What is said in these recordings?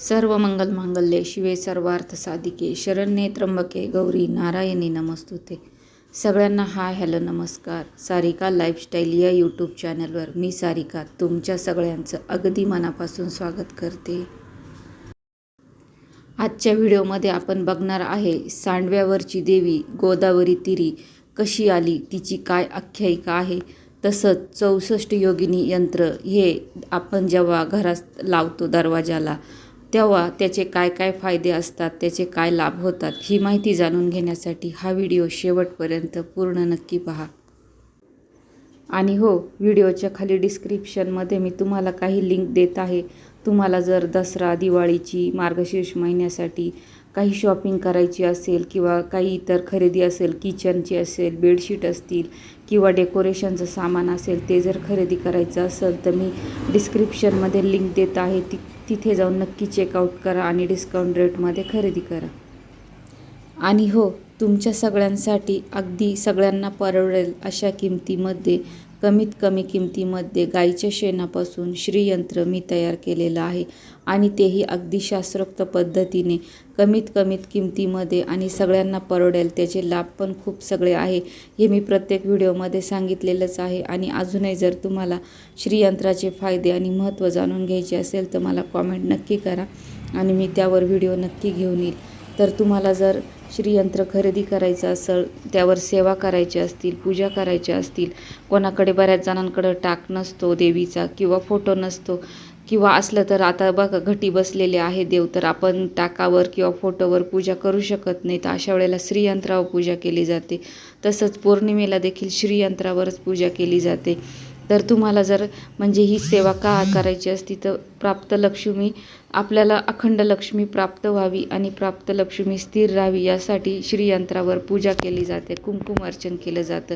सर्व मंगल मांगल्ये शिवे सर्वार्थ साधिके शरण्ये त्र्यंबके गौरी नारायणी नमस्तुते. सगळ्यांना हाय हॅलो नमस्कार. सारिका लाईफस्टाईल या यूट्यूब चॅनलवर मी सारिका तुमच्या सगळ्यांचं अगदी मनापासून स्वागत करते. आजच्या व्हिडिओमध्ये आपण बघणार आहे सांडव्यावरची देवी गोदावरी तिरी कशी आली तिची काय आख्यायिका आहे तसंच चौसष्ट योगिनी यंत्र हे आपण जेव्हा घरात लावतो दरवाजाला तेव्हा त्याचे काय काय फायदे असतात त्याचे काय लाभ होतात ही माहिती जाणून घेण्यासाठी हा व्हिडिओ शेवटपर्यंत पूर्ण नक्की पहा. आणि हो व्हिडिओच्या खाली डिस्क्रिप्शनमध्ये मी तुम्हाला काही लिंक देत आहे. तुम्हाला जर दसरा दिवाळीची मार्गशीर्ष महिन्यासाठी काही शॉपिंग करायची असेल किंवा काही इतर खरेदी असेल किचनची असेल बेडशीट असतील किंवा डेकोरेशनचं सामान असेल ते जर खरेदी करायचं असेल तर मी डिस्क्रिप्शनमध्ये लिंक देत आहे. ती तिथे जाऊन नक्की चेकआउट करा आणि डिस्काउंट रेटमध्ये खरेदी करा. आणि हो तुमच्या सगळ्यांसाठी अगदी सगळ्यांना परवडेल अशा किमतीमध्ये कमीत कमी किमतीमध्ये गाईच्या शेणापासून श्रीयंत्र मी तयार केलेलं आहे आणि तेही अगदी शास्त्रोक्त पद्धतीने कमीत कमीत किमतीमध्ये आणि सगळ्यांना परवडेल त्याचे लाभ पण खूप सगळे आहे हे मी प्रत्येक व्हिडिओमध्ये सांगितलेलंच आहे. आणि अजूनही जर तुम्हाला श्रीयंत्राचे फायदे आणि महत्त्व जाणून घ्यायचे असेल तर मला कॉमेंट नक्की करा आणि मी त्यावर व्हिडिओ नक्की घेऊन येईल. तर तुम्हाला जर श्रीयंत्र खरेदी करायचं असेल त्यावर सेवा करायची असतील पूजा करायच्या असतील कोणाकडे बऱ्याच जणांकडं टाक नसतो देवीचा किंवा फोटो नसतो किंवा असलं तर आता बघा घटी बसलेले आहे देव तर आपण टाकावर किंवा फोटोवर पूजा करू शकत नाही तर अशा वेळेला श्रीयंत्रावर पूजा केली जाते. तसंच पौर्णिमेला देखील श्रीयंत्रावरच पूजा केली जाते. तर तुम्हाला जर म्हणजे ही सेवा का आकारायची असती तर प्राप्त लक्ष्मी आपल्याला अखंड लक्ष्मी प्राप्त व्हावी आणि प्राप्त लक्ष्मी स्थिर राहावी यासाठी श्रीयंत्रावर पूजा केली जाते कुंकुम अर्चन केलं जातं.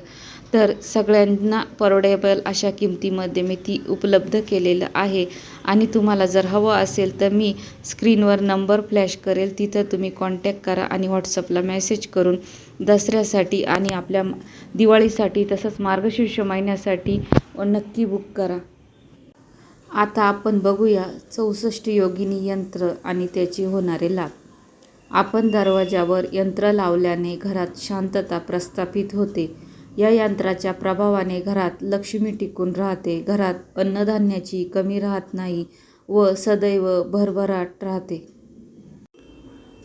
तर सगळ्यांना परवडेबल अशा किमतीमध्ये मी ती उपलब्ध केलेलं आहे. आणि तुम्हाला जर हवं असेल तर मी स्क्रीनवर नंबर फ्लॅश करेल तिथं तुम्ही कॉन्टॅक्ट करा आणि व्हॉट्सअपला मेसेज करून दसऱ्यासाठी आणि आपल्या दिवाळीसाठी तसंच मार्गशीर्ष महिन्यासाठी नक्की बुक करा. आता आपण बघूया चौसष्ट योगिनी यंत्र आणि त्याचे होणारे लाभ. आपण दरवाजावर यंत्र लावल्याने घरात शांतता प्रस्थापित होते. या यंत्राच्या प्रभावाने घरात लक्ष्मी टिकून राहते. घरात अन्नधान्याची कमी राहत नाही व सदैव भरभराट राहते.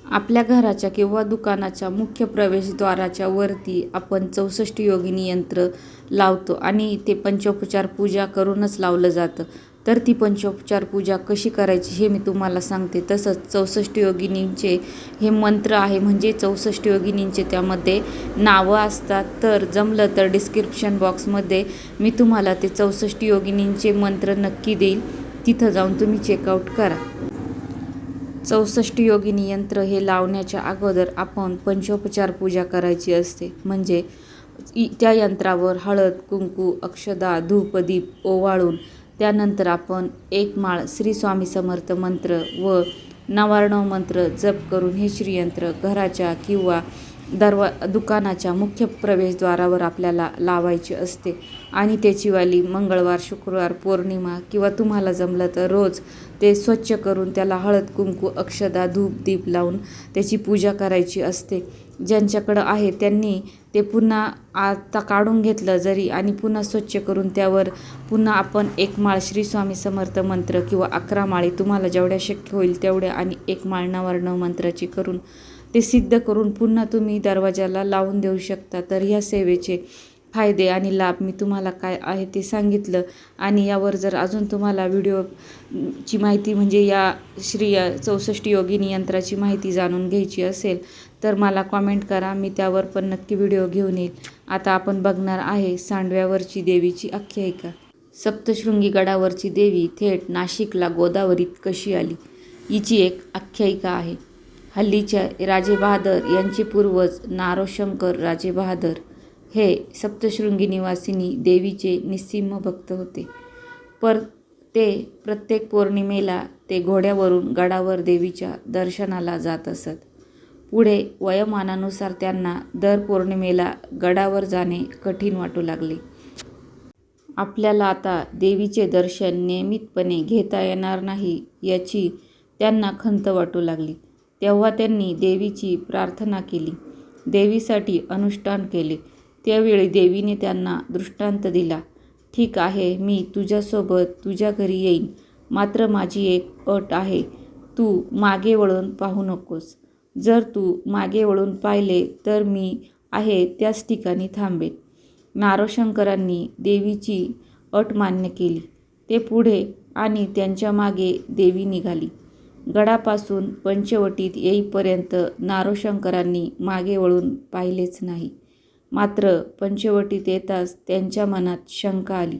आपल्या घराच्या किंवा दुकानाच्या मुख्य प्रवेशद्वाराच्या वरती आपण चौसष्ट योगिनी यंत्र लावतो आणि ते पंचोपचार पूजा करूनच लावलं जातं. तर ती पंचोपचार पूजा कशी करायची हे मी तुम्हाला सांगते. तसंच चौसष्ट योगिनींचे हे मंत्र आहे म्हणजे चौसष्ट योगिनींचे त्यामध्ये नावं असतात. तर जमलं तर डिस्क्रिप्शन बॉक्समध्ये मी तुम्हाला ते चौसष्ट योगिनींचे मंत्र नक्की देईल. तिथं जाऊन तुम्ही चेकआउट करा. चौसष्ट योगिनी यंत्र हे लावण्याच्या अगोदर आपण पंचोपचार पूजा करायची असते. म्हणजे त्या यंत्रावर हळद कुंकू अक्षदा धूपदीप ओवाळून त्यानंतर आपण एक माळ श्री स्वामी समर्थ मंत्र व नवार्णव मंत्र जप करून हे श्रीयंत्र घराच्या किंवा दरवा दुकानाच्या मुख्य प्रवेशद्वारावर आपल्याला लावायची असते. आणि त्याची वाली मंगळवार शुक्रवार पौर्णिमा किंवा तुम्हाला जमलं तर रोज ते स्वच्छ करून त्याला हळद कुंकू अक्षदा धूप दीप लावून त्याची पूजा करायची असते. ज्यांच्याकडं आहे त्यांनी ते पुन्हा आता काढून घेतलं जरी आणि पुन्हा स्वच्छ करून त्यावर पुन्हा आपण एक माळ श्री स्वामी समर्थ मंत्र किंवा अकरा माळी तुम्हाला जेवढ्या शक्य होईल तेवढ्या आणि एक माळ नवर्ण मंत्राची करून ते सिद्ध करून पुन्हा तुम्ही दरवाजाला लावून देऊ शकता. तर ह्या सेवेचे फायदे आणि लाभ मी तुम्हाला काय आहे ते सांगितलं. आणि यावर जर अजून तुम्हाला व्हिडिओची माहिती म्हणजे या श्री चौसष्ट योगिनी यंत्राची माहिती जाणून घ्यायची असेल तर मला कॉमेंट करा. मी त्यावर पण नक्की व्हिडिओ घेऊन येईल. आता आपण बघणार आहे सांडव्यावरची देवीची आख्यायिका. सप्तशृंगी गडावरची देवी थेट नाशिकला गोदावरीत कशी आली? हिची एक आख्यायिका आहे. हल्लीच्या राजे बहादर यांचे पूर्वज नारोशंकर राजे बहादर हे सप्तशृंगी निवासिनी देवीचे निस्सिम भक्त होते. पर ते प्रत्येक पौर्णिमेला ते घोड्यावरून गडावर देवीच्या दर्शनाला जात असत. पुढे वयोमानानुसार त्यांना दर पौर्णिमेला गडावर जाणे कठीण वाटू लागले. आपल्याला आता देवीचे दर्शन नियमितपणे घेता येणार नाही याची त्यांना खंत वाटू लागली. तेव्हा त्यांनी देवीची प्रार्थना केली. देवीसाठी अनुष्ठान केले. त्यावेळी देवीने त्यांना दृष्टांत दिला ठीक आहे मी तुझ्यासोबत तुझ्या घरी येईन. मात्र माझी एक अट आहे. तू मागे वळून पाहू नकोस. जर तू मागे वळून पाहिले तर मी आहे त्याच ठिकाणी थांबेन. नारोशंकरांनी देवीची अट मान्य केली. ते पुढे आणि त्यांच्या मागे देवी निघाली. गडापासून पंचवटीत येईपर्यंत नारोशंकरांनी मागे वळून पाहिलेच नाही. मात्र पंचवटीत येताच त्यांच्या मनात शंका आली.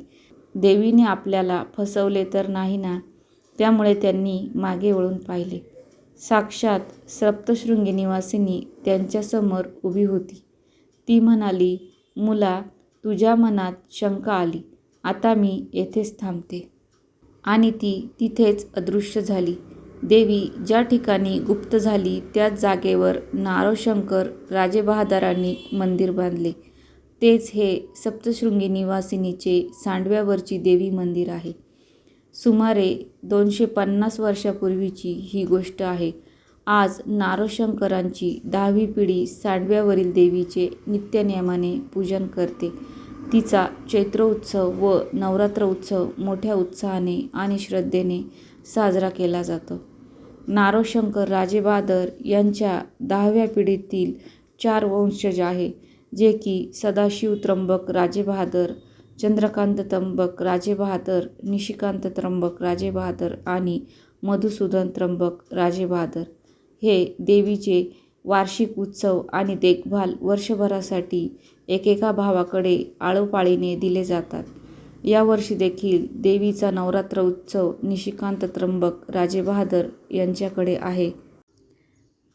देवीने आपल्याला फसवले तर नाही ना? त्यामुळे त्यांनी मागे वळून पाहिले. साक्षात सप्तशृंगी निवासिनी त्यांच्यासमोर उभी होती. ती म्हणाली मुला तुझ्या मनात शंका आली. आता मी येथेच थांबते. आणि ती तिथेच अदृश्य झाली. देवी ज्या ठिकाणी गुप्त झाली त्याच जागेवर नारोशंकर राजेबहादरांनी मंदिर बांधले. तेच हे सप्तशृंगी निवासिनीचे सांडव्यावरची देवी मंदिर आहे. सुमारे दोनशे पन्नास वर्षापूर्वीची ही गोष्ट आहे. आज नारोशंकरांची दहावी पिढी सांडव्यावरील देवीचे नित्यनियमाने पूजन करते. तिचा चैत्र उत्सव व नवरात्र उत्सव मोठ्या उत्साहाने आणि श्रद्धेने साजरा केला जातो. नारोशंकर राजेबहादर यांच्या दहाव्या पिढीतील चार वंशज आहे जे की सदाशिव त्र्यंबक राजेबहादर चंद्रकांत त्र्यंबक राजेबहादर निशिकांत त्र्यंबक राजेबहादर आणि मधुसूदन त्र्यंबक राजेबहादर हे देवीचे वार्षिक उत्सव आणि देखभाल वर्षभरासाठी एकेका भावाकडे आळोपाळीने दिले जातात. यावर्षी देखील देवीचा नवरात्र उत्सव निशिकांत त्र्यंबक राजेबहादर यांच्याकडे आहे.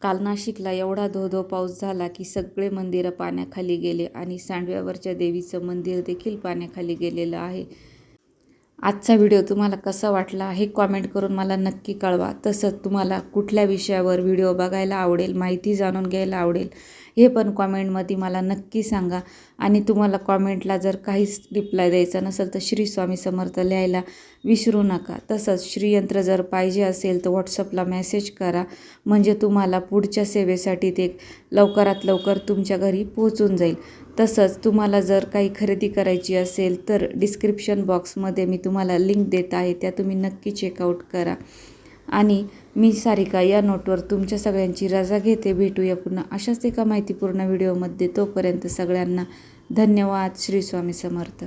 काल नाशिकला एवढा धो धो पाऊस झाला की सगळे मंदिरं पाण्याखाली गेले आणि सांडव्यावरच्या देवीचं मंदिर देखील पाण्याखाली गेलेलं आहे. आजचा व्हिडिओ तुम्हाला कसा वाटला हे कॉमेंट करून मला नक्की कळवा. तसंच तुम्हाला कुठल्या विषयावर व्हिडिओ बघायला आवडेल माहिती जाणून घ्यायला आवडेल हे पण कॉमेंटमध्ये मला नक्की सांगा. आणि तुम्हाला कॉमेंटला जर काहीच रिप्लाय द्यायचा नसेल तर श्री स्वामी समर्थ लिहायला विसरू नका. तसंच श्रीयंत्र जर पाहिजे असेल तर व्हॉट्सअपला मेसेज करा. म्हणजे तुम्हाला पुढच्या सेवेसाठी ते लवकरात लवकर तुमच्या घरी पोहोचून जाईल. तसंच तुम्हाला जर काही खरेदी करायची असेल तर डिस्क्रिप्शन बॉक्समध्ये मी तुम्हाला लिंक देत आहे त्या तुम्ही नक्की चेकआउट करा. आणि मी सारिका या नोटवर तुमच्या सगळ्यांची रजा घेते. भेटूया पुन्हा अशाच एका माहितीपूर्ण व्हिडिओमध्ये तोपर्यंत सगळ्यांना धन्यवाद. श्री स्वामी समर्थ.